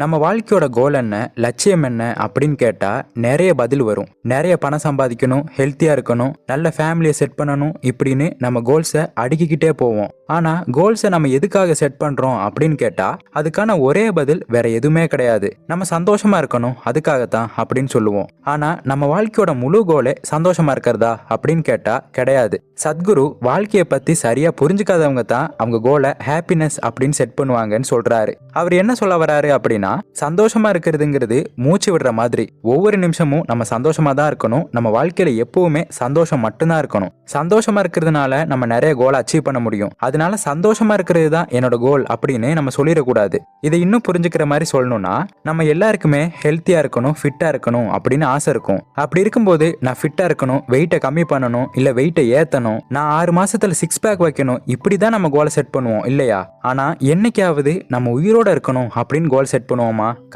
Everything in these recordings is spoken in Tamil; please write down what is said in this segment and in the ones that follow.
நம்ம வாழ்க்கையோட கோல் என்ன லட்சியம் என்ன அப்படின்னு கேட்டால் நிறைய பதில் வரும். நிறைய பணம் சம்பாதிக்கணும் ஹெல்த்தியாக இருக்கணும் நல்ல ஃபேமிலியை செட் பண்ணணும் இப்படின்னு நம்ம கோல்ஸை அடுக்கிக்கிட்டே போவோம். ஆனால் கோல்ஸை நம்ம எதுக்காக செட் பண்ணுறோம் அப்படின்னு கேட்டால் அதுக்கான ஒரே பதில் வேற எதுவுமே கிடையாது. நம்ம சந்தோஷமாக இருக்கணும் அதுக்காகத்தான் அப்படின்னு சொல்லுவோம். ஆனால் நம்ம வாழ்க்கையோட முழு கோலே சந்தோஷமாக இருக்கிறதா அப்படின்னு கேட்டால் கிடையாது. சத்குரு வாழ்க்கையை பற்றி சரியாக புரிஞ்சுக்காதவங்க தான் அவங்க கோலை ஹாப்பினஸ் அப்படின்னு செட் பண்ணுவாங்கன்னு சொல்கிறாரு அவர் என்ன சொல்ல வராரு அப்படின்னா சந்தோஷமா இருக்கிறதுங்கிறது மூச்சு விடுற மாதிரி. ஒவ்வொரு நிமிஷமும் நம்ம சந்தோஷமா தான் இருக்கணும். நம்ம வாழ்க்கையில எப்பவுமே சந்தோஷம் மட்டும்தான் இருக்கணும். சந்தோஷமா இருக்கிறதுனால நம்ம நிறைய கோலை அச்சீவ் பண்ண முடியும். அதனால சந்தோஷமா இருக்கிறது தான் என்னோட கோல் அப்படின்னு நம்ம சொல்லிடக்கூடாது. இதை இன்னும் புரிஞ்சுக்கிற மாதிரி சொல்லணும்னா நம்ம எல்லாருக்குமே ஹெல்த்தியா இருக்கணும் ஃபிட்டா இருக்கணும் அப்படின்னு ஆசை இருக்கும். அப்படி இருக்கும்போது நான் ஃபிட்டா இருக்கணும் வெயிட்டை கம்மி பண்ணணும் இல்ல வெயிட்டை ஏத்தணும் நான் ஆறு மாசத்துல சிக்ஸ் பேக் வைக்கணும் இப்படிதான் நம்ம கோலை செட் பண்ணுவோம் இல்லையா? ஆனா என்னைக்காவது நம்ம உயிரோட இருக்கணும் அப்படின்னு கோல் செட் பண்ணுவோம்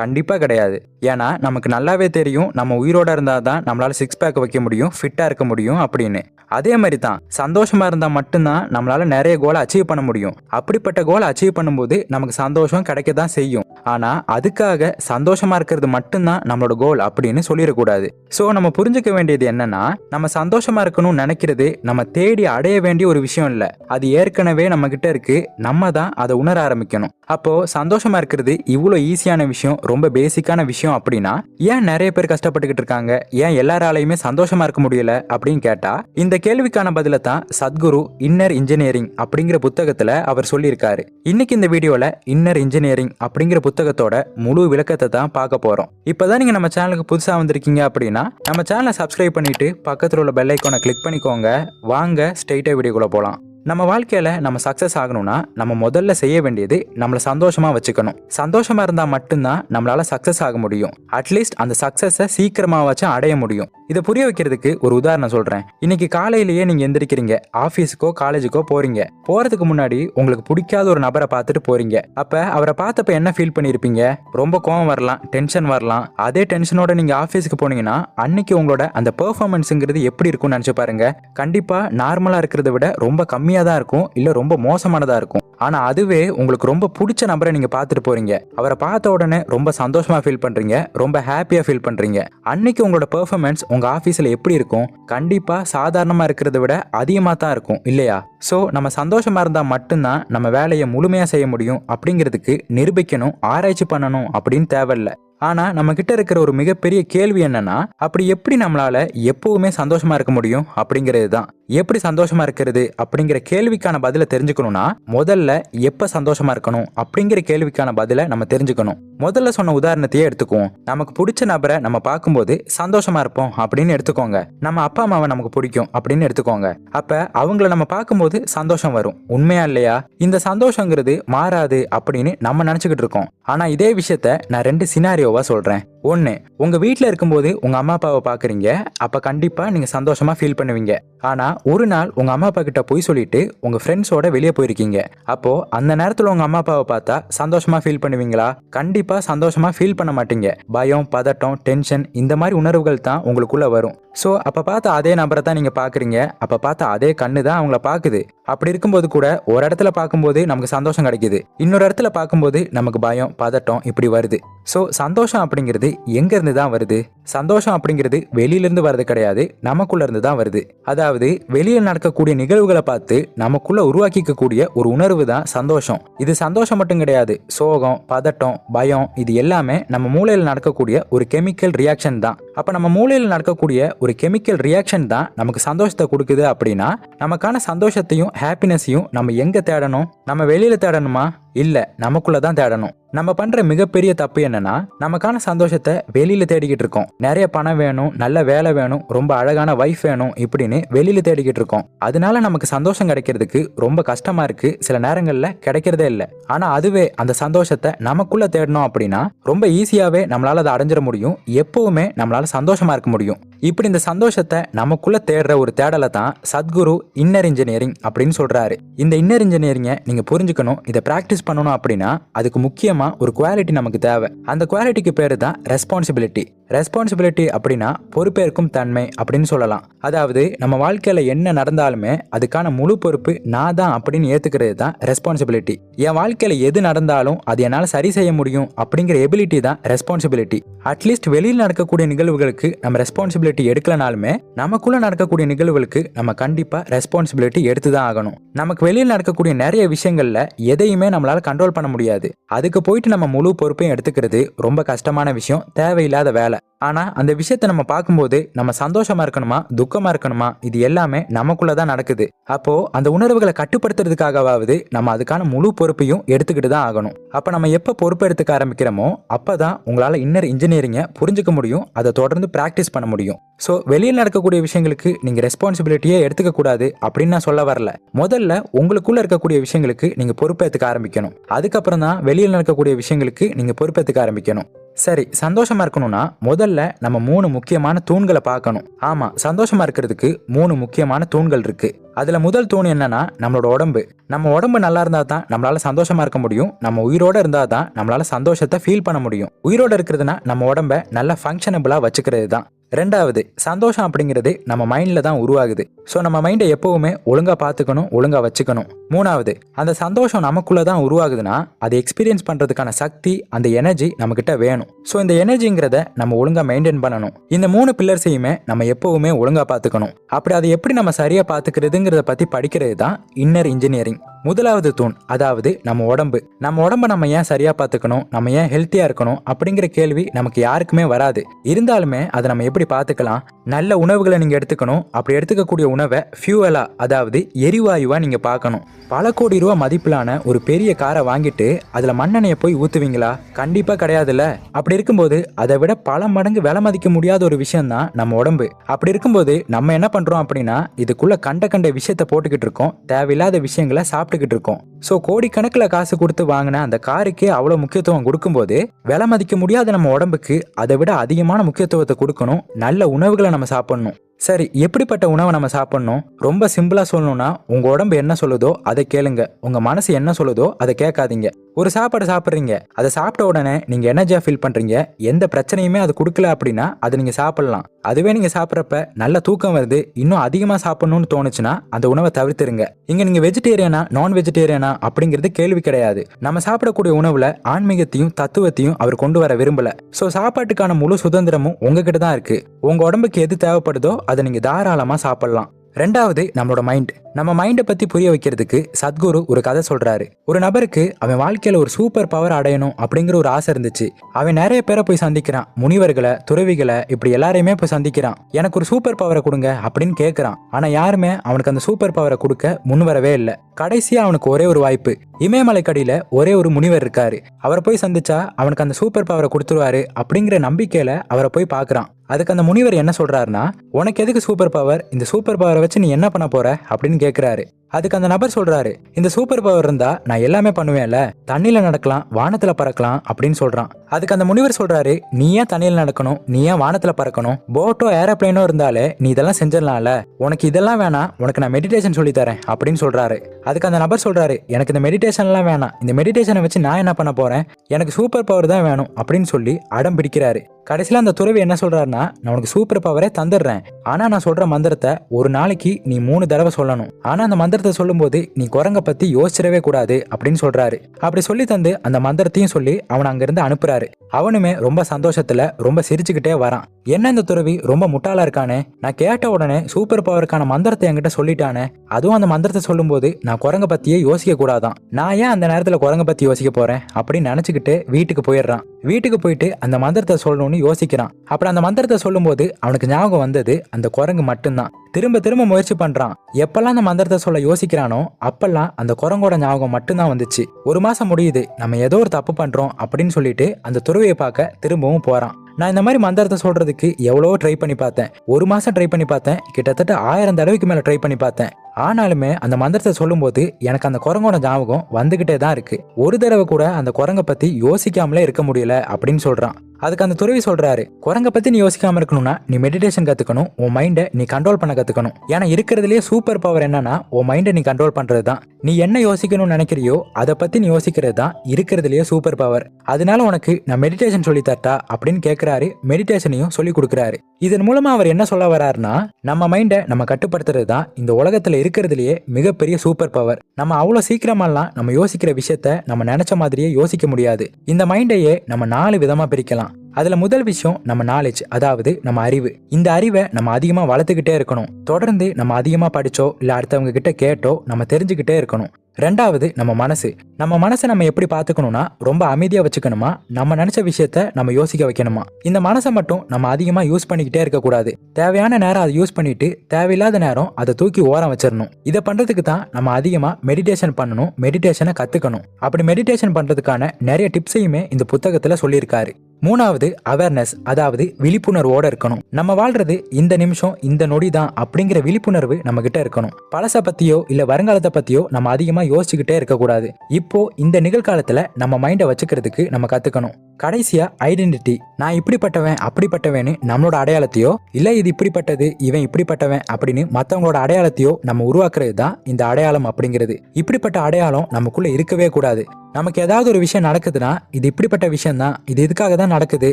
கண்டிப்பா கிடையாது. ஏன்னா நமக்கு நல்லாவே தெரியும் நம்ம உயிரோட இருந்தால் தான் நம்மளால் சிக்ஸ் பேக் வைக்க முடியும் ஃபிட்டாக இருக்க முடியும் அப்படின்னு. அதே மாதிரி தான் சந்தோஷமாக இருந்தால் மட்டும்தான் நம்மளால் நிறைய கோலை அச்சீவ் பண்ண முடியும். அப்படிப்பட்ட கோலை அச்சீவ் பண்ணும்போது நமக்கு சந்தோஷம் கிடைக்க தான் செய்யும். ஆனால் அதுக்காக சந்தோஷமாக இருக்கிறது மட்டும்தான் நம்மளோட கோல் அப்படின்னு சொல்லிடக்கூடாது. ஸோ நம்ம புரிஞ்சுக்க வேண்டியது என்னன்னா நம்ம சந்தோஷமாக இருக்கணும்னு நினைக்கிறது நம்ம தேடி அடைய வேண்டிய ஒரு விஷயம் இல்லை. அது ஏற்கனவே நம்ம கிட்ட இருக்கு. நம்ம தான் அதை உணர ஆரம்பிக்கணும். அப்போ சந்தோஷமா இருக்கிறது இவ்வளோ ஈஸியான விஷயம் ரொம்ப பேசிக்கான விஷயம் அப்படின்னா ஏன் நிறைய பேர் கஷ்டப்பட்டுக்கிட்டு இருக்காங்க? ஏன் எல்லாராலையுமே சந்தோஷமா இருக்க முடியல அப்படின்னு கேட்டா இந்த கேள்விக்கான பதில தான் சத்குரு இன்னர் இன்ஜினியரிங் அப்படிங்கிற புத்தகத்துல அவர் சொல்லியிருக்காரு. இன்னைக்கு இந்த வீடியோல இன்னர் இன்ஜினியரிங் அப்படிங்கிற புத்தகத்தோட முழு விளக்கத்தை தான் பார்க்க போறோம். இப்பதான் நீங்க நம்ம சேனலுக்கு புதுசா வந்திருக்கீங்க அப்படின்னா நம்ம சேனலை சப்ஸ்கிரைப் பண்ணிட்டு பக்கத்தில் உள்ள பெல் ஐக்கானை கிளிக் பண்ணிக்கோங்க. வாங்க ஸ்ட்ரெயிட்டா வீடியோக்குள்ள போகலாம் நம்ம வாழ்க்கையில நம்ம சக்சஸ் ஆகணும்னா நம்ம முதல்ல செய்ய வேண்டியது நம்மளை சந்தோஷமா வச்சுக்கணும். சந்தோஷமா இருந்தா மட்டும்தான் நம்மளால சக்சஸ் ஆக முடியும். அட்லீஸ்ட் அந்த சக்சஸை வச்சு அடைய முடியும். இதை புரிய வைக்கிறதுக்கு ஒரு உதாரணம் சொல்றேன். இன்னைக்கு காலையிலேயே நீங்க எந்திரிக்கிறீங்க. ஆஃபீஸுக்கோ காலேஜுக்கோ போறீங்க. போறதுக்கு முன்னாடி உங்களுக்கு பிடிக்காத ஒரு நபரை பார்த்துட்டு போறீங்க. அப்ப அவரை பார்த்தப்ப என்ன ஃபீல் பண்ணியிருப்பீங்க? ரொம்ப கோவம் வரலாம் டென்ஷன் வரலாம். அதே டென்ஷனோட நீங்க ஆஃபீஸுக்கு போனீங்கன்னா அன்னைக்கு உங்களோட அந்த பெர்ஃபார்மன்ஸுங்கிறது எப்படி இருக்கும்னு நினைச்சு பாருங்க. கண்டிப்பா நார்மலா இருக்கிறத விட ரொம்ப கம்மியாக தான் இருக்கும் இல்லை ரொம்ப மோசமானதாக இருக்கும். ஆனால் அதுவே உங்களுக்கு ரொம்ப பிடிச்ச நபரை நீங்கள் பார்த்துட்டு போறீங்க. அவரை பார்த்த உடனே ரொம்ப சந்தோஷமாக ஃபீல் பண்ணுறீங்க ரொம்ப ஹாப்பியாக ஃபீல் பண்ணுறீங்க அன்னைக்கு உங்களோட பெர்ஃபார்மன்ஸ் உங்கள் ஆஃபீஸில் எப்படி இருக்கும்? கண்டிப்பாக சாதாரணமாக இருக்கிறத விட அதிகமாக தான் இருக்கும் இல்லையா? ஸோ நம்ம சந்தோஷமாக இருந்தால் மட்டும்தான் நம்ம வேலையை முழுமையாக செய்ய முடியும் அப்படிங்கிறதுக்கு நிரூபிக்கணும் ஆராய்ச்சி பண்ணணும் அப்படின்னு தேவையில்ல. ஆனால் நம்ம கிட்ட இருக்கிற ஒரு மிகப்பெரிய கேள்வி என்னன்னா அப்படி எப்படி நம்மளால எப்பவுமே சந்தோஷமா இருக்க முடியும் அப்படிங்கிறது தான் எப்படி சந்தோஷமா இருக்கிறது அப்படிங்கிற கேள்விக்கான பதிலை தெரிஞ்சுக்கணும்னா முதல்ல எப்ப சந்தோஷமா இருக்கணும் அப்படிங்கிற கேள்விக்கான பதிலை நம்ம தெரிஞ்சுக்கணும். முதல்ல சொன்ன உதாரணத்தையே எடுத்துக்குவோம். நமக்கு பிடிச்ச நபரை நம்ம பார்க்கும்போது சந்தோஷமா இருப்போம் அப்படின்னு எடுத்துக்கோங்க. நம்ம அப்பா அம்மாவை நமக்கு பிடிக்கும் அப்படின்னு எடுத்துக்கோங்க. அப்ப அவங்கள நம்ம பார்க்கும்போது சந்தோஷம் வரும். உண்மையா இல்லையா? இந்த சந்தோஷங்கிறது மாறாது அப்படின்னு நம்ம நினைச்சுக்கிட்டு இருக்கோம். ஆனா இதே விஷயத்த நான் ரெண்டு சினாரியோவா சொல்றேன். ஒன்று உங்கள் வீட்டில் இருக்கும்போது உங்கள் அம்மா அப்பாவை பார்க்குறீங்க அப்போ கண்டிப்பாக நீங்கள் சந்தோஷமாக ஃபீல் பண்ணுவீங்க. ஆனால் ஒரு நாள் உங்கள் அம்மா அப்பா கிட்ட போய் சொல்லிட்டு உங்கள் ஃப்ரெண்ட்ஸோட வெளியே போயிருக்கீங்க. அப்போது அந்த நேரத்தில் உங்கள் அம்மா அப்பாவை பார்த்தா சந்தோஷமாக ஃபீல் பண்ணுவீங்களா? கண்டிப்பாக சந்தோஷமாக ஃபீல் பண்ண மாட்டீங்க. பயம் பதட்டம் டென்ஷன் இந்த மாதிரி உணர்வுகள் தான் உங்களுக்குள்ளே வரும். ஸோ அப்போ பார்த்த அதே நபரை தான் நீங்கள் பார்க்குறீங்க. அப்போ பார்த்த அதே கண்ணு தான் அவங்கள பார்க்குது. அப்படி இருக்கும்போது கூட ஒரு இடத்துல பார்க்கும்போது நமக்கு சந்தோஷம் கிடைக்குது. இன்னொரு இடத்துல பார்க்கும்போது நமக்கு பயம் பதட்டம் இப்படி வருது. ஸோ சந்தோஷம் அப்படிங்கிறது எங்கேருந்து தான் வருது? சந்தோஷம் அப்படிங்கிறது வெளியிலேருந்து வர்றது கிடையாது நமக்குள்ளேருந்து தான் வருது. அதாவது வெளியில் நடக்கக்கூடிய நிகழ்வுகளை பார்த்து நமக்குள்ளே உருவாக்கிக்கக்கூடிய ஒரு உணர்வு தான் சந்தோஷம். இது சந்தோஷம் மட்டும் கிடையாது சோகம் பதட்டம் பயம் இது எல்லாமே நம்ம மூளையில் நடக்கக்கூடிய ஒரு கெமிக்கல் ரியாக்ஷன் தான். அப்போ நம்ம மூளையில் நடக்கக்கூடிய ஒரு கெமிக்கல் ரியாக்ஷன் தான் நமக்கு சந்தோஷத்தை கொடுக்குது அப்படின்னா நமக்கான சந்தோஷத்தையும் ஹாப்பினஸையும் நம்ம எங்கே தேடணும்? நம்ம வெளியில் தேடணுமா? இல்ல நமக்குள்ள தான் தேடணும். நம்ம பண்ற மிகப்பெரிய தப்பு என்னன்னா நமக்கான சந்தோஷத்தை வெளியில தேடிக்கிட்டு இருக்கோம். நிறைய பணம் வேணும் நல்ல வேலை வேணும் ரொம்ப அழகான வைஃப் வேணும் இப்படின்னு வெளியில தேடிக்கிட்டு இருக்கோம். அதனால நமக்கு சந்தோஷம் கிடைக்கிறதுக்கு ரொம்ப கஷ்டமா இருக்கு. சில நேரங்கள்ல கிடைக்கிறதே இல்லை. ஆனா அதுவே அந்த சந்தோஷத்தை நமக்குள்ள தேடணும் அப்படின்னா ரொம்ப ஈஸியாவே நம்மளால அதை அடைஞ்சிட முடியும். எப்பவுமே நம்மளால சந்தோஷமா இருக்க முடியும். இப்படி இந்த சந்தோஷத்தை நமக்குள்ள தேடுற ஒரு தேடலை தான் சத்குரு இன்னர் இன்ஜினியரிங் அப்படின்னு சொல்றாரு. இந்த இன்னர் இன்ஜினியரிங்கை நீங்க புரிஞ்சுக்கணும். இதை பிராக்டிஸ் பண்ணணும் அப்படின்னா அதுக்கு முக்கியமாக ஒரு குவாலிட்டி நமக்கு தேவை. அந்த குவாலிட்டிக்கு பேர் தான் ரெஸ்பான்சிபிலிட்டி ரெஸ்பான்சிபிலிட்டி அப்படின்னா பொறுப்பேற்கும் தன்மை அப்படின்னு சொல்லலாம். அதாவது நம்ம வாழ்க்கையில் என்ன நடந்தாலுமே அதுக்கான முழு பொறுப்பு நான் தான் அப்படின்னு ஏற்றுக்கிறது தான் ரெஸ்பான்சிபிலிட்டி என் வாழ்க்கையில் எது நடந்தாலும் அது என்னால் சரி செய்ய முடியும் அப்படிங்கிற எபிலிட்டி தான் ரெஸ்பான்சிபிலிட்டி அட்லீஸ்ட் வெளியில் நடக்கக்கூடிய நிகழ்வுகளுக்கு நம்ம ரெஸ்பான்சிபிலிட்டி எடுக்கலனாலுமே நமக்குள்ளே நடக்கக்கூடிய நிகழ்வுகளுக்கு நம்ம கண்டிப்பாக ரெஸ்பான்சிபிலிட்டி எடுத்து தான் ஆகணும். நமக்கு வெளியில் நடக்கக்கூடிய நிறைய விஷயங்களில் எதையுமே நம்மளால் கண்ட்ரோல் பண்ண முடியாது. அதுக்கு போயிட்டு நம்ம முழு பொறுப்பையும் எடுத்துக்கிறது ரொம்ப கஷ்டமான விஷயம். தேவையில்லாத வேலை. ஆனால் அந்த விஷயத்தை நம்ம பார்க்கும்போது நம்ம சந்தோஷமா இருக்கணுமா துக்கமா இருக்கணுமா இது எல்லாமே நமக்குள்ள தான் நடக்குது. அப்போ அந்த உணர்வுகளை கட்டுப்படுத்துறதுக்காகவாவது நம்ம அதுக்கான முழு பொறுப்பையும் எடுத்துக்கிட்டு தான் ஆகணும். அப்போ நம்ம எப்போ பொறுப்பு எடுத்துக்க ஆரம்பிக்கிறோமோ அப்பதான் உங்களால் இன்னர் இன்ஜினியரிங்கை புரிஞ்சுக்க முடியும் அதை தொடர்ந்து ப்ராக்டிஸ் பண்ண முடியும். ஸோ வெளியில் நடக்கக்கூடிய விஷயங்களுக்கு நீங்கள் ரெஸ்பான்சிபிலிட்டியே எடுத்துக்க கூடாது அப்படின்னு நான் சொல்ல வரல. முதல்ல உங்களுக்குள்ள இருக்கக்கூடிய விஷயங்களுக்கு நீங்கள் பொறுப்பேற்றுக்க ஆரம்பிக்கணும். அதுக்கப்புறம் தான் வெளியில் நடக்கக்கூடிய விஷயங்களுக்கு நீங்கள் பொறுப்பேற்றுக்க ஆரம்பிக்கணும். சரி சந்தோஷமா இருக்கணும்னா முதல்ல நம்ம மூணு முக்கியமான தூண்களை பார்க்கணும். ஆமா சந்தோஷமா இருக்கிறதுக்கு மூணு முக்கியமான தூண்கள் இருக்கு. அதுல முதல் தூண் என்னன்னா நம்மளோட உடம்பு. நம்ம உடம்பு நல்லா இருந்தா தான் நம்மளால சந்தோஷமா இருக்க முடியும். நம்ம உயிரோட இருந்தா தான் நம்மளால சந்தோஷத்தை ஃபீல் பண்ண முடியும். உயிரோட இருக்கிறதுனா நம்ம உடம்ப நல்லா ஃபங்க்ஷனபிளா வச்சுக்கிறது தான் ரெண்டாவது சந்தோஷம் அப்படிங்கிறது நம்ம மைண்டில் தான் உருவாகுது. ஸோ நம்ம மைண்டை எப்போவுமே ஒழுங்காக பார்த்துக்கணும் ஒழுங்காக வச்சுக்கணும். மூணாவது அந்த சந்தோஷம் நமக்குள்ளே தான் உருவாகுதுன்னா அதை எக்ஸ்பீரியன்ஸ் பண்ணுறதுக்கான சக்தி அந்த எனர்ஜி நம்மக்கிட்ட வேணும். ஸோ இந்த எனர்ஜிங்கிறத நம்ம ஒழுங்காக மெயின்டைன் பண்ணணும். இந்த மூணு பில்லர்ஸையுமே நம்ம எப்போவுமே ஒழுங்காக பார்த்துக்கணும். அப்படி அதை எப்படி நம்ம சரியாக பார்த்துக்கிறதுங்கிறத பற்றி படிக்கிறது தான் இன்னர் இன்ஜினியரிங் முதலாவது தூண் அதாவது நம்ம உடம்பு. நம்ம உடம்ப நம்ம ஏன் சரியா பார்த்துக்கணும்? நம்ம ஏன் ஹெல்த்தியா இருக்கணும்? அப்படிங்கிற கேள்வி நமக்கு யாருக்குமே வராது. இருந்தாலுமே அதை நம்ம எப்படி பார்த்துக்கலாம்? நல்ல உணவுகளை நீங்க எடுத்துக்கணும். அப்படி எடுத்துக்கக்கூடிய உணவை ஃபியூவலா அதாவது எரிவாயுவா நீங்க பார்க்கணும். பல கோடி ரூபா மதிப்பிலான ஒரு பெரிய காரை வாங்கிட்டு அதுல மண்ணெண்ணெயை போய் ஊத்துவீங்களா? கண்டிப்பா கிடையாதுல்ல. அப்படி இருக்கும்போது அதை விட பல மடங்கு விலை மதிக்க முடியாத ஒரு விஷயம் தான் நம்ம உடம்பு. அப்படி இருக்கும்போது நம்ம என்ன பண்றோம் அப்படின்னா இதுக்குள்ள கண்ட கண்ட விஷயத்தை போட்டுக்கிட்டு இருக்கோம். தேவையில்லாத விஷயங்களை சாப்பிட்டுக்கிட்டு இருக்கோம். ஸோ கோடிக்கணக்கில் காசு கொடுத்து வாங்கின அந்த காருக்கே அவ்வளோ முக்கியத்துவம் கொடுக்கும்போது விலை மதிக்க முடியாத நம்ம உடம்புக்கு அதை விட அதிகமான முக்கியத்துவத்தை கொடுக்கணும் நல்ல உணவுகளை நம்ம சாப்பிடணும். சரி எப்படிப்பட்ட உணவை நம்ம சாப்பிட்ணும்? ரொம்ப சிம்பிளாக சொல்லணும்னா உங்க உடம்பு என்ன சொல்லுதோ அதை கேளுங்க. உங்க மனசு என்ன சொல்லுதோ அதை கேட்காதீங்க. ஒரு சாப்பாடு சாப்பிட்றீங்க. அதை சாப்பிட்ட உடனே நீங்க எனர்ஜியாக ஃபீல் பண்றீங்க. எந்த பிரச்சனையுமே அது கொடுக்கல அப்படின்னா அதை நீங்க சாப்பிடலாம். அதுவே நீங்க சாப்பிட்றப்ப நல்ல தூக்கம் வருது. இன்னும் அதிகமாக சாப்பிடணும்னு தோணுச்சுன்னா அந்த உணவை தவிர்த்துருங்க. இங்க நீங்க வெஜிடேரியனா நான் வெஜிடேரியனா அப்படிங்கிறது கேள்வி கிடையாது. நம்ம சாப்பிடக்கூடிய உணவுல ஆன்மீகத்தையும் தத்துவத்தையும் அவர் கொண்டு வர விரும்பல. சோ சாப்பாட்டுக்கான முழு சுதந்திரமும் உங்ககிட்ட தான் இருக்கு. உங்க உடம்புக்கு எது தேவைப்படுதோ அதை நீங்கள் தாராளமாக சாப்பிடலாம். ரெண்டாவது நம்மளோட மைண்ட் நம்ம மைண்டை பத்தி புரிய வைக்கிறதுக்கு சத்குரு ஒரு கதை சொல்றாரு. ஒரு நபருக்கு அவன் வாழ்க்கையில ஒரு சூப்பர் பவர் அடையணும் அப்படிங்கிற ஒரு ஆசை இருந்துச்சு. அவன் நிறைய பேரை போய் சந்திக்கிறான். முனிவர்களை துறவிகளை இப்படி எல்லாரையுமே போய் சந்திக்கிறான். எனக்கு ஒரு சூப்பர் பவரை கொடுங்க அப்படின்னு கேட்கறான் ஆனா யாருமே அவனுக்கு அந்த சூப்பர் பவரை கொடுக்க முன் வரவே இல்லை. கடைசியா அவனுக்கு ஒரே ஒரு வாய்ப்பு. இமயமலைக்கடியில ஒரே ஒரு முனிவர் இருக்காரு. அவரை போய் சந்திச்சா அவனுக்கு அந்த சூப்பர் பவரை கொடுத்துருவாரு அப்படிங்கிற நம்பிக்கையில அவரை போய் பார்க்குறான். அதுக்கு அந்த முனிவர் என்ன சொல்றாருன்னா உனக்கு எதுக்கு சூப்பர் பவர் இந்த சூப்பர் பவரை வச்சு நீ என்ன பண்ண போற? அப்படின்னு கேட்கிறாரு அதுக்கு அந்த நபர் சொல்றாரு இந்த சூப்பர் பவர் இருந்தா நான் எல்லாமே பண்ணுவேன்ல. தண்ணியில நடக்கலாம் வானத்துல பறக்கலாம் அப்படின்னு சொல்றான். அதுக்கு அந்த முனிவர் சொல்றாரு நீ ஏன் தண்ணியில நடக்கணும்? நீ ஏன் வானத்துல பறக்கணும்? போட்டோ ஏரோப்ளைனோ இருந்தாலே நீ இதெல்லாம் செஞ்சிடலாம்ல. உனக்கு இதெல்லாம் வேணாம். உனக்கு நான் மெடிடேஷன் சொல்லி தரேன் அப்படின்னு சொல்றாரு. அதுக்கு அந்த நபர் சொல்றாரு எனக்கு இந்த மெடிடேஷன்லாம் வேணாம். இந்த மெடிடேஷனை வச்சு நான் என்ன பண்ண போறேன்? எனக்கு சூப்பர் பவர் தான் வேணும் அப்படின்னு சொல்லி அடம் பிடிக்கிறாரு. கடைசியில் அந்த துறவி என்ன சொல்றாருன்னா நான் உனக்கு சூப்பர் பவரே தந்துடுறேன். ஆனா நான் சொல்ற மந்திரத்தை ஒரு நாளைக்கு நீ மூணு தடவை சொல்லணும். ஆனா அந்த மந்திரத்தை சொல்லும்போது நீ குரங்க பத்தி யோசிச்சிடவே கூடாது அப்படின்னு சொல்றாரு. அப்படி சொல்லி தந்து அந்த மந்திரத்தையும் சொல்லி அவன் அங்கிருந்து அனுப்புறாரு. அவனுமே ரொம்ப சந்தோஷத்துல ரொம்ப சிரிச்சுக்கிட்டே வரான். என்ன இந்த துறவி ரொம்ப முட்டாளா இருக்கானே? நான் கேட்ட உடனே சூப்பர் பவருக்கான மந்திரத்தை என்கிட்ட சொல்லிட்டானே? அதுவும் அந்த மந்திரத்தை சொல்லும்போது நான் குரங்க பத்தியே யோசிக்க கூடாதான். நான் ஏன் அந்த நேரத்துல குரங்க பத்தி யோசிக்க போறேன்? அப்படின்னு நினைச்சுக்கிட்டு வீட்டுக்கு போயிடுறான். வீட்டுக்கு போயிட்டு அந்த மந்திரத்தை சொல்லணும்னு யோசிக்கிறான். அப்புறம் அந்த மந்திரத்தை சொல்லும்போது அவனுக்கு ஞாபகம் வந்தது அந்த குரங்கு மட்டும்தான். திரும்ப திரும்ப முயற்சி பண்றான். எப்பெல்லாம் அந்த மந்திரத்தை சொல்ல யோசிக்கிறானோ அப்பெல்லாம் அந்த குரங்கோட ஞாபகம் மட்டும்தான் வந்துச்சு. ஒரு மாசம் முடியுது. நம்ம ஏதோ ஒரு தப்பு பண்றோம் அப்படின்னு சொல்லிட்டு அந்த துறவியை பார்க்க திரும்பவும் போறான். நான் இந்த மாதிரி மந்திரத்தை சொல்றதுக்கு எவ்வளவோ ட்ரை பண்ணி பார்த்தேன். ஒரு மாசம் ட்ரை பண்ணி பார்த்தேன். கிட்டத்தட்ட ஆயிரம் தடவைக்கு மேல ட்ரை பண்ணி பார்த்தேன். ஆனாலுமே அந்த மந்திரத்தை சொல்லும்போது எனக்கு அந்த குரங்கோட ஞாபகம் வந்துகிட்டே தான் இருக்கு. ஒரு தடவை கூட அந்த குரங்கை பத்தி யோசிக்காமலே இருக்க முடியல அப்படின்னு சொல்றான். அதுக்கு அந்த துறவி சொல்றாரு குரங்க பத்தி நீ யோசிக்காம இருக்கணும்னா நீ மெடிடேஷன் கத்துக்கணும். உன் மைண்டை நீ கண்ட்ரோல் பண்ண கத்துக்கணும். ஏன்னா இருக்கிறதுலயே சூப்பர் பவர் என்னன்னா உன் மைண்டை நீ கண்ட்ரோல் பண்றது தான் நீ என்ன யோசிக்கணும்னு நினைக்கிறியோ அதை பத்தி நீ யோசிக்கிறது தான் இருக்கிறதுலயே சூப்பர் பவர் அதனால உனக்கு நான் மெடிடேஷன் சொல்லி தரட்டா அப்படின்னு கேட்கிறாரு மெடிடேஷனையும் சொல்லி கொடுக்குறாரு. இதன் மூலமா அவர் என்ன சொல்ல வர்றாருன்னா நம்ம மைண்டை நம்ம கட்டுப்படுத்துறது தான் இந்த உலகத்துல இருக்கிறதுலயே மிகப்பெரிய சூப்பர் பவர் நம்ம அவ்வளோ சீக்கிரமெல்லாம் நம்ம யோசிக்கிற விஷயத்த நம்ம நினைச்ச மாதிரியே யோசிக்க முடியாது. இந்த மைண்டையே நம்ம நாலு விதமா பிரிக்கலாம். அதுல முதல் விஷயம் நம்ம நாலேஜ் அதாவது நம்ம அறிவு. இந்த அறிவை நம்ம அதிகமா வளர்த்துக்கிட்டே இருக்கணும். தொடர்ந்து நம்ம அதிகமா படிச்சோ இல்ல அடுத்தவங்க கிட்ட கேட்டோ நம்ம தெரிஞ்சுக்கிட்டே இருக்கணும். ரெண்டாவது நம்ம மனசு. நம்ம மனசை நம்ம எப்படி பார்த்துக்கணும்னா ரொம்ப அமைதியாக வச்சுக்கணுமா? நம்ம நினச்ச விஷயத்த நம்ம யோசிக்க வைக்கணுமா? இந்த மனசை மட்டும் நம்ம அதிகமாக யூஸ் பண்ணிக்கிட்டே இருக்கக்கூடாது. தேவையான நேரம் அதை யூஸ் பண்ணிட்டு தேவையில்லாத நேரம் அதை தூக்கி ஓரம் வச்சிடணும். இதை பண்ணுறதுக்கு தான் நம்ம அதிகமாக மெடிடேஷன் பண்ணணும் மெடிடேஷனை கற்றுக்கணும் அப்படி மெடிடேஷன் பண்ணுறதுக்கான நிறைய டிப்ஸையுமே இந்த புத்தகத்தில் சொல்லியிருக்காரு. மூணாவது அவேர்னஸ் அதாவது விழிப்புணர்வோட இருக்கணும். நம்ம வாழ்றது இந்த நிமிஷம் இந்த நொடி தான் அப்படிங்கிற விழிப்புணர்வு நம்ம கிட்ட இருக்கணும். பழசை பத்தியோ இல்ல வருங்காலத்தை பத்தியோ நம்ம அதிகமா யோசிச்சுக்கிட்டே இருக்கக்கூடாது. இப்போ இந்த நிகழ்காலத்துல நம்ம மைண்டை வச்சுக்கிறதுக்கு நம்ம கத்துக்கணும். கடைசியா ஐடென்டிட்டி நான் இப்படிப்பட்டவன் அப்படிப்பட்டவன்னு நம்மளோட அடையாளத்தையோ இல்ல இது இப்படிப்பட்டது இவன் இப்படிப்பட்டவன் அப்படின்னு மத்தவங்களோட அடையாளத்தையோ நம்ம உருவாக்குறது தான் இந்த அடையாளம் அப்படிங்கிறது. இப்படிப்பட்ட அடையாளம் நமக்குள்ள இருக்கவே கூடாது. நமக்கு ஏதாவது ஒரு விஷயம் நடக்குதுன்னா இது இப்படிப்பட்ட விஷயம் தான் இது இதுக்காக தான் நடக்குது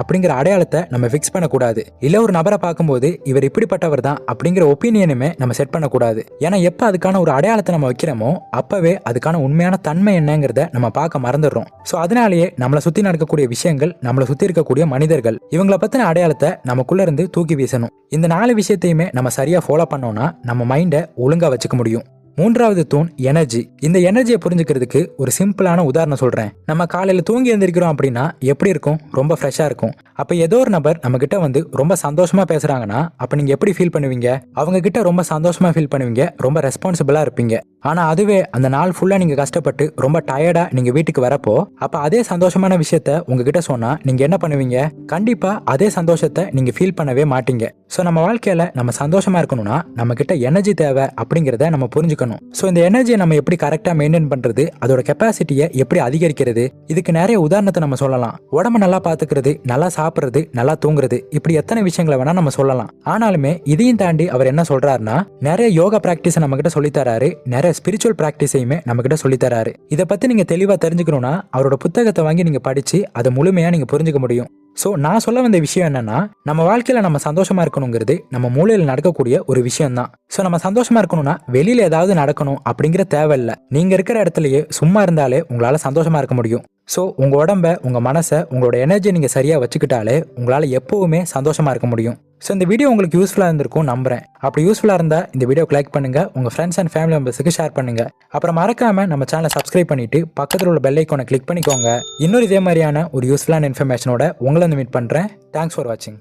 அப்படிங்கிற அடையாளத்தை நம்ம ஃபிக்ஸ் பண்ணக்கூடாது. இல்ல ஒரு நபரை பார்க்கும்போது இவர் இப்படிப்பட்டவர் தான் அப்படிங்கிற ஒப்பீனியனுமே நம்ம செட் பண்ணக்கூடாது. ஏன்னா எப்போ அதுக்கான ஒரு அடையாளத்தை நம்ம வைக்கிறோமோ அப்பவே அதுக்கான உண்மையான தன்மை என்னங்கிறத நம்ம பார்க்க மறந்துடுறோம். ஸோ அதனாலேயே நம்மளை சுத்தி நடக்கக்கூடிய விஷயங்கள் நம்மளை சுத்தி இருக்கக்கூடிய மனிதர்கள் இவங்கள பத்தின அடையாளத்தை நமக்குள்ள இருந்து தூக்கி வீசணும். இந்த நாலு விஷயத்தையுமே நம்ம சரியா ஃபாலோ பண்ணோம்னா நம்ம மைண்டை ஒழுங்கா வச்சுக்க முடியும். மூன்றாவது தூண் எனர்ஜி. இந்த எனர்ஜியை புரிஞ்சுக்கிறதுக்கு ஒரு சிம்பிளான உதாரணம் சொல்றேன். நம்ம காலையில தூங்கி எழுந்திருக்கிறோம் அப்படின்னா எப்படி இருக்கும்? ரொம்ப ஃப்ரெஷ்ஷா இருக்கும். அப்ப ஏதோ ஒரு நபர் நம்ம கிட்ட வந்து ரொம்ப சந்தோஷமா பேசுறாங்கன்னா அப்ப நீங்க எப்படி ஃபீல் பண்ணுவீங்க? அவங்க கிட்ட ரொம்ப சந்தோஷமா ஃபீல் பண்ணுவீங்க? ரொம்ப ரெஸ்பான்சிபிளா இருப்பீங்க. ஆனா அதுவே அந்த நாள் ஃபுல்லா நீங்க கஷ்டப்பட்டு ரொம்ப டயர்டா நீங்க வீட்டுக்கு வரப்போ அப்ப அதே சந்தோஷமான விஷயத்த உங்ககிட்ட சொன்னா நீங்க என்ன பண்ணுவீங்க? கண்டிப்பா அதே சந்தோஷத்தை நீங்க ஃபீல் பண்ணவே மாட்டீங்க. ஸோ நம்ம வாழ்க்கையில நம்ம சந்தோஷமா இருக்கணும்னா நம்ம கிட்ட எனர்ஜி தேவை அப்படிங்கிறத நம்ம புரிஞ்சுக்கணும். ஸோ இந்த எனர்ஜியை நம்ம எப்படி கரெக்டாக மெயின்டைன் பண்றது அதோட கெப்பாசிட்டியை எப்படி அதிகரிக்கிறது இதுக்கு நிறைய உதாரணத்தை நம்ம சொல்லலாம். உடம்ப நல்லா பார்த்துக்கிறது நல்லா சாப்பிட்றது நல்லா தூங்குறது இப்படி எத்தனை விஷயங்களை வேணா நம்ம சொல்லலாம். ஆனாலுமே இதையும் தாண்டி அவர் என்ன சொல்றாருன்னா நிறைய யோகா ப்ராக்டிஸை நம்ம கிட்ட சொல்லி நிறைய ஸ்பிரிச்சுவல் ப்ராக்டிஸையுமே நம்மக்கிட்ட சொல்லித்தராரு. இதை பத்தி நீங்க தெளிவா தெரிஞ்சுக்கணும்னா அவரோட புத்தகத்தை வாங்கி நீங்க படிச்சு அதை முழுமையா நீங்க புரிஞ்சுக்க முடியும். ஸோ நான் சொல்ல வந்த விஷயம் என்னன்னா நம்ம வாழ்க்கையில நம்ம சந்தோஷமா இருக்கணுங்கிறது நம்ம மூளையில் நடக்கக்கூடிய ஒரு விஷயம் தான் ஸோ நம்ம சந்தோஷமா இருக்கணும்னா வெளியில ஏதாவது நடக்கணும் அப்படிங்கிற தேவையில்லை. நீங்க இருக்கிற இடத்துலயே சும்மா இருந்தாலே உங்களால சந்தோஷமா இருக்க முடியும். ஸோ உங்கள் உடம்ப உங்கள் மனசை உங்களோட எனர்ஜி நீங்கள் சரியாக வச்சுக்கிட்டாலே உங்களால் எப்போவுமே சந்தோஷமாக இருக்க முடியும். ஸோ இந்த வீடியோ உங்களுக்கு யூஸ்ஃபுல்லாக இருந்திருக்கும் நம்புறேன். அப்படி யூஸ்ஃபுல்லாக இருந்தால் இந்த வீடியோக்கு லைக் பண்ணுங்கள் உங்கள் ஃப்ரெண்ட்ஸ் அண்ட் ஃபேமிலி மெம்பர்ஸுக்கு ஷேர் பண்ணுங்கள் அப்புறம் மறக்காமல் நம்ம சேனலை சப்ஸ்கிரைப் பண்ணிட்டு பக்கத்தில் உள்ள பெல் ஐக்கானை கிளிக் பண்ணிக்கோங்க. இன்னொரு இதே மாதிரியான ஒரு யூஸ்ஃபுல்லான இன்ஃபர்மேஷனோட உங்களை வந்து மீட் பண்ணுறேன் தேங்க்ஸ் ஃபார் வாட்சிங்